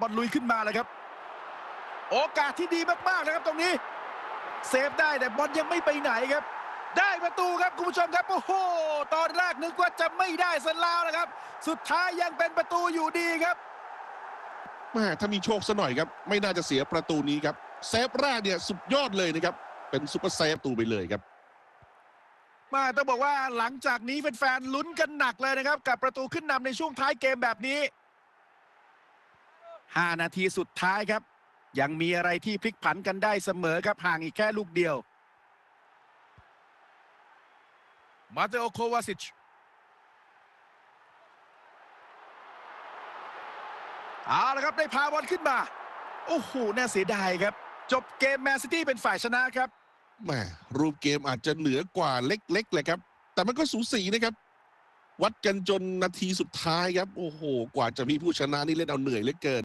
บอลลุยขึ้นมาเลยครับ โอกาสที่ดีมากๆนะครับตรงนี้ เซฟได้แต่บอลยังไม่ไปไหนครับ ได้ประตูครับคุณผู้ชมครับ โอ้โห ตอนแรกนึกว่าจะไม่ได้ซะแล้วนะครับ สุดท้ายยังเป็นประตูอยู่ดีครับแม่ถ้ามีโชคซะหน่อยครับ ไม่น่าจะเสียประตูนี้ครับ เซฟแรกเนี่ยสุดยอดเลยนะครับ เป็นซุปเปอร์เซฟตูไปเลยครับมาต้องบอกว่าหลังจากนี้แฟนๆลุ้นกันหนักเลยนะครับ กับประตูขึ้นนำในช่วงท้ายเกมแบบนี้ 5 นาทีสุดท้ายครับ ยังมีอะไรที่พลิกผันกันได้เสมอครับห่างอีกแค่ลูกเดียว มาเตโอโควาซิชเอาละครับ ได้พาบอลขึ้นมา โอ้โห น่าเสียดายครับ จบเกมแมนซิตี้เป็นฝ่ายชนะครับแหมรูปเกมอาจจะเหนือกว่าเล็กๆเลยครับ แต่มันก็สูสีนะครับ วัดกันจนนาทีสุดท้ายครับ โอ้โห กว่าจะมีผู้ชนะนี่เล่นเอาเหนื่อยเหลือเกิน